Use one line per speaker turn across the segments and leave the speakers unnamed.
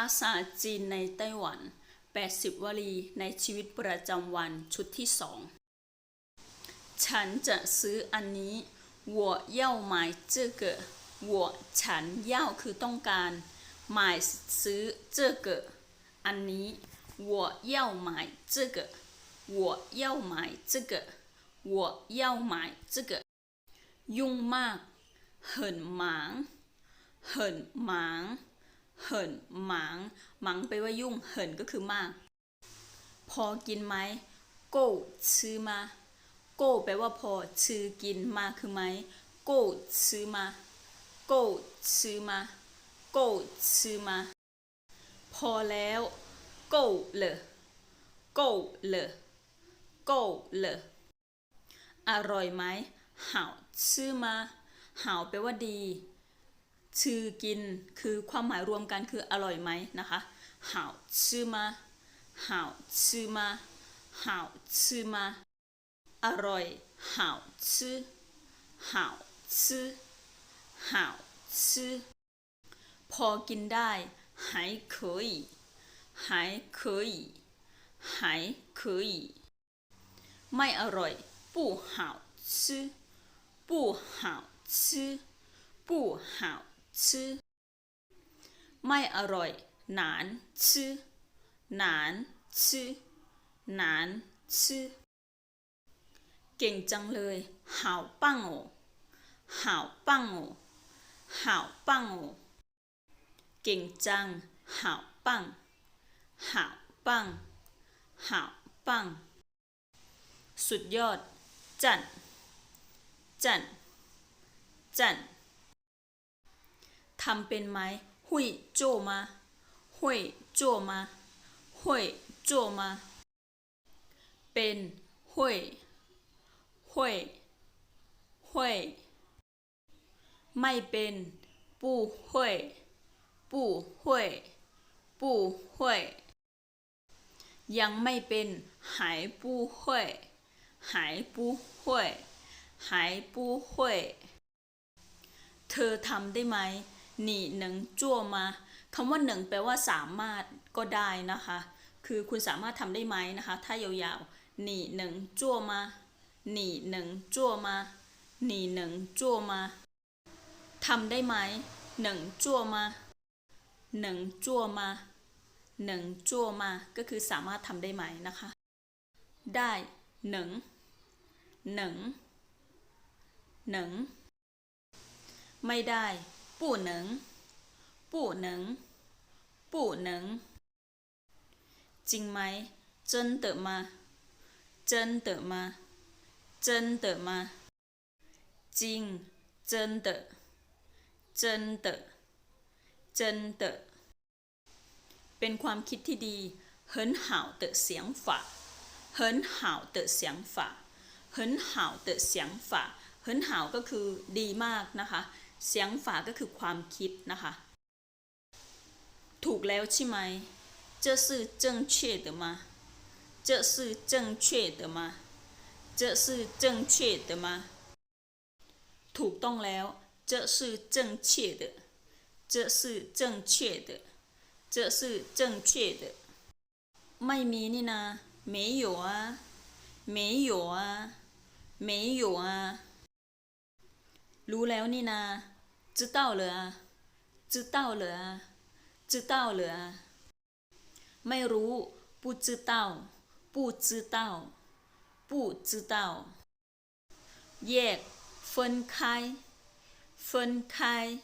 าษาจีนในไต้หวัน 80 วลีในชีวิตประจำวันชุดที่สอง ฉันจะซื้ออันนี้我要买这个我ฉัน要คือต้องการ买ซื้อ这个อันนี้我要买这个我要买这个我要买这个ยุ่งมาก很忙很忙 เหินหมังหมังไปว่ายุ่งเหินก็คือมาก พอกินไหมโก้ซื้อมา โก้แปลว่าพอซื้อกินมาคือไหมโก้ซื้อมา โก้ซื้อมา โก้ซื้อมา พอแล้วโก้เลยโก้เลยโก้เลยอร่อยไหมหาวซื้อมาหาวแปลว่าดี ชื่อกินคือความหมายรวมกันคืออร่อยไหมนะคะ好吃吗好吃吗好吃吗อร่อย好吃好吃好吃พอกินได้还可以还可以还可以ไม่อร่อย不好吃不好吃不好 ชื่อไม่อร่อยหนานชื่อหนานชื่อหนานชื่อเก่งจังเลยหาวปังโอหาวปังโอหาวปังโอเก่งจังหาวปังหาวปังหาวปัง สุดยอด จันจันจัน ทำเป็นไหมหุยโจมาหุยโจมาหุยโจมา เป็นหุยหุยหุยไม่เป็นปูหุยปูหุยปูหุยยังไม่เป็นหายปูหุยหายปูหุยหายปูหุยเธอทำได้ไหม หนีหนึ่งจั่วมาคำว่าหนึ่งแปลว่าสามารถก็ได้นะคะ คือคุณสามารถทำได้ไหมนะคะ ถ้ายาวๆหนีหนึ่งจั่วมาหนีหนึ่งจั่วมาหนีหนึ่งจั่วมาทำได้ไหมหนึ่งจั่วมาหนึ่งจั่วมาหนึ่งจั่วมาก็คือสามารถทำได้ไหมนะคะ ได้หนึ่งหนึ่งหนึ่งไม่ได้ ปู่หนึ่งปู่หนึ่งปู่หนึ่งจริงไหม真的吗真的吗真的吗จริง真的真的真的เป็นความคิดที่ดี很好的想法很好的想法很好的想法很好ก็คือดีมากนะคะ เสียงฝาก็คือความคิดนะคะ ถูกแล้วใช่ไหม这是正确的吗这是正确的吗这是正确的吗ถูกต้องแล้ว这是正确的这是正确的这是正确的ไม่มีนี่นะ没有啊没有啊没有啊รู้แล้วนี่นา 知道了啊知道了啊知道了啊ไม่รู้不知道不知道不知道แยก分开分开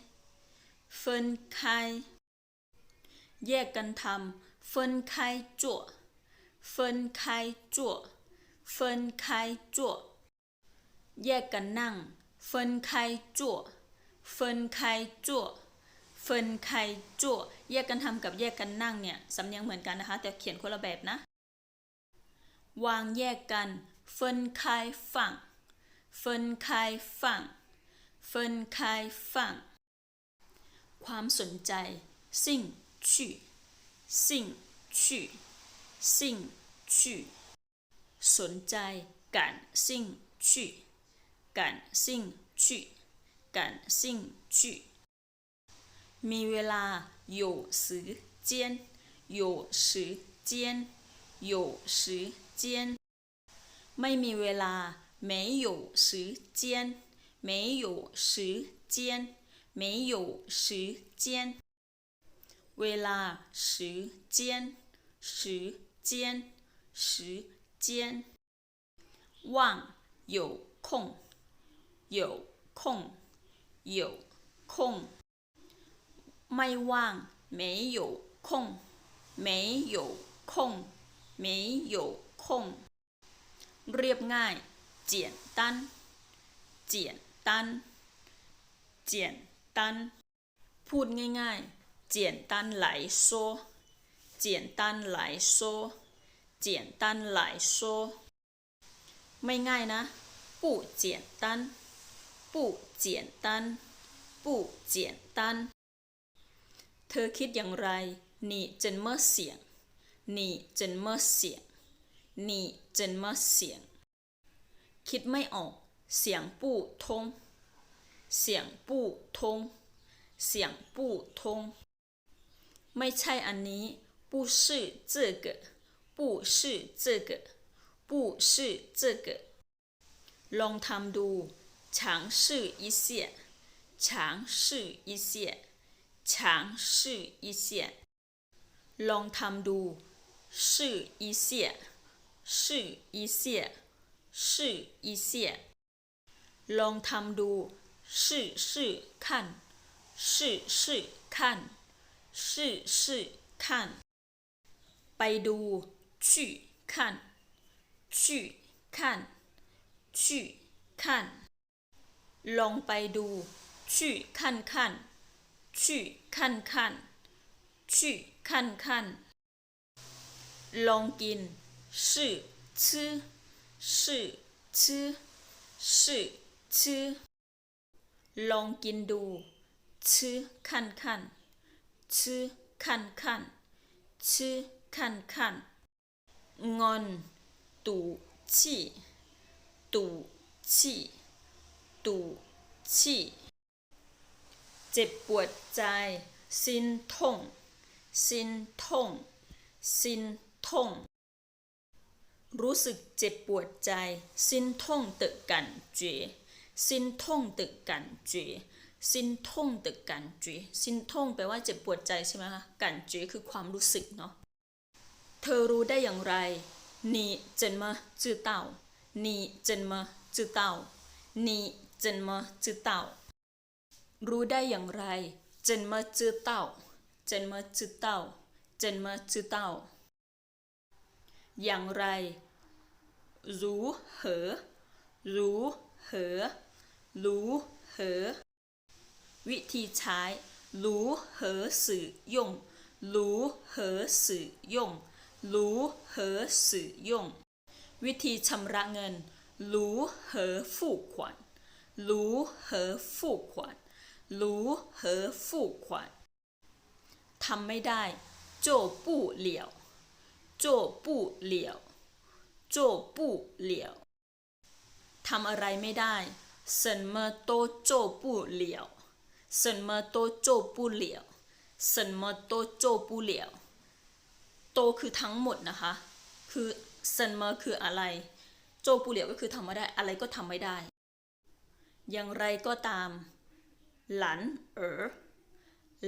分开แยกกันทำ分开做分开做分开做แยกกันนั่ง分开 เฟินไคจั่วฟินไคจั่วแยกกันทำกับแยกกันนั่งเนี่ยสำเนียงเหมือนกันนะคะ แต่เขียนคนละแบบนะ วางแยกกันเฟินไคฝั่งฟินไคฝั่งฟินไคฝั่ง ความสนใจสิ่งชื่อสิ่งชื่อสิ่งชื่อสนใจการสิ่งชื่อการสิ่งชื่อ 感兴趣มีเวลา有时 间有时间有时间ไม่มีเวลา没有时间没有时间没有时间เวลา时间时间时间ว่าง有空有空 有空ไม่ว่าง没有空没有空没有空เรียบง่าย简单简单简单พูดง่ายๆ简单来说简单来说简单来说ไม่ง่ายนะ不简 单不简单不简单เธอคิดอย่างไร你怎么想你怎么想你怎么想คิดไม่ออกเสียงปู้ทงเสียงปู้ทงเสียงปู้ทงไม่ใช่อันนี้不是这个不是这个不是这个ลองทำดู 尝试一下尝试一下尝试一下ลองทำดู试一下试一下试一下ลองทำดู试试看试试看试试看ไปดู去看去看去看 ลองไปดู去看看去看看去看看ลองกิน试吃试吃试吃ลองกินดู吃看看吃看看吃看看งอน赌气赌气 ตุชีเจ็บปวดใจซินทงซินทงซินทงรู้สึกเจ็บปวดใจซินทงตึกกันเจซินทงตึกกันเจซินทงตึกกันเจซินทงแปลว่าเจ็บปวดใจใช่ไหมคะกันเจคือความรู้สึกเนาะเธอรู้ได้อย่างไร你怎么知道你怎么知道你 จันมจู้เต่ารู้ได้อย่างไรจนมาจื้怎么知道怎么知道怎么知道อย่างไรรู้เหอรู้เหอรู้เหอวิธีใช้รู้เหอสื่อยงรู้เหอสื่อยงรู้เหอสื่อยงวิธีชำระเงินรู้เหอฝู่ขวัญ 如何付款如何付款如何付款ทำไม่ได้做不了做不了做不了ทำอะไรไม่ได้什么都做不了什么都做不了什么都做不了โตคือทั้งหมดนะคะ คือเซนเมอร์คืออะไร โจปูเหลียวก็คือทำไม่ได้ อะไรก็ทำไม่ได้ อย่างไรก็ตาม หลัน เอ๋อ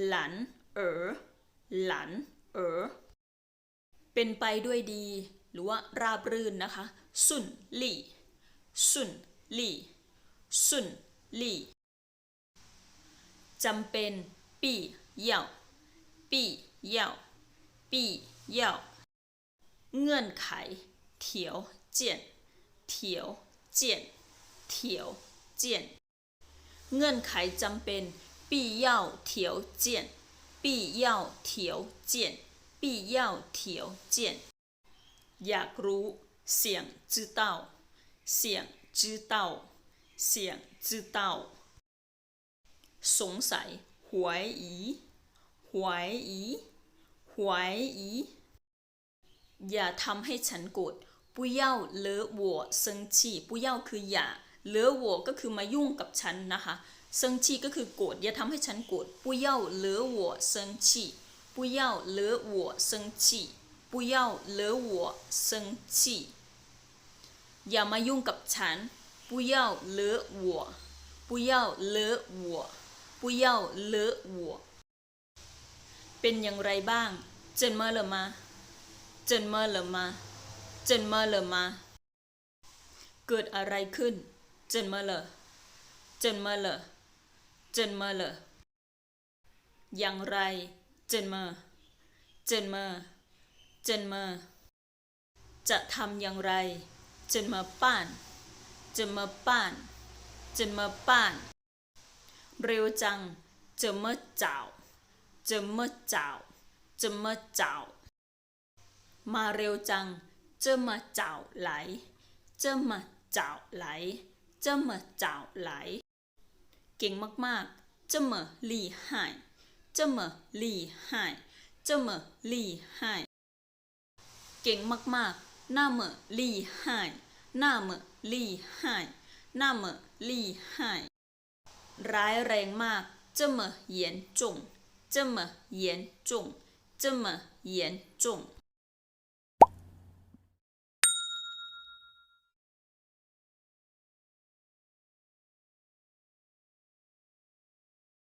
หลัน เอ๋อหลัน เอ๋อเป็นไปด้วยดี หรือว่าราบรื่นนะคะ สุนลี่ สุนลี่ สุนลี่จำเป็นปี่เย่าปี่เย่าปี่เย่าเงื่อนไข เถียวเจียน เถียวเจียน เถียว เจียน เงื่อนไขจำเป็น必要条件必要条件必要条件อยากรู้เสียง知道เสียง知道เสียง知道สงสัยหวยอีหวยอีหวยอีอย่าทำให้ฉันโกรธ不要惹我生气不要คืออย่า เหลือ我ก็คือมายุ่งกับฉันนะคะ生气ก็คือโกรธอย่าทำให้ฉันโกรธ不要惹我生气 不要惹我生气不要惹我生气อย่ามายุ่งกับฉัน不要惹我不要惹我不要惹我เป็นอย่างไรบ้างเจนมาเหรอมาเจนมาเหรอมาเจนมาเหรอมา เกิดอะไรขึ้น จนมาเหรอเจนมาเหรอเจนมาเหรออย่างไรเจนมาเจนมาเจนมาจะทำอย่างไรเจนมาป้านเจนมาป้านเจนมาป้าน เร็วจังเจนมาเจ้าเจนมาเจ้าเจนมาเจ้า มาเร็วจังเจนมาเจ้าไหลเจนมาเจ้าไหล เจนมาเจ้าไหล เก่งมากๆ这么厉害这么厉害这么厉害เก่งมากๆ那么厉害那么厉害那么厉害ร้ายแรงมาก这么严重这么严重这么严重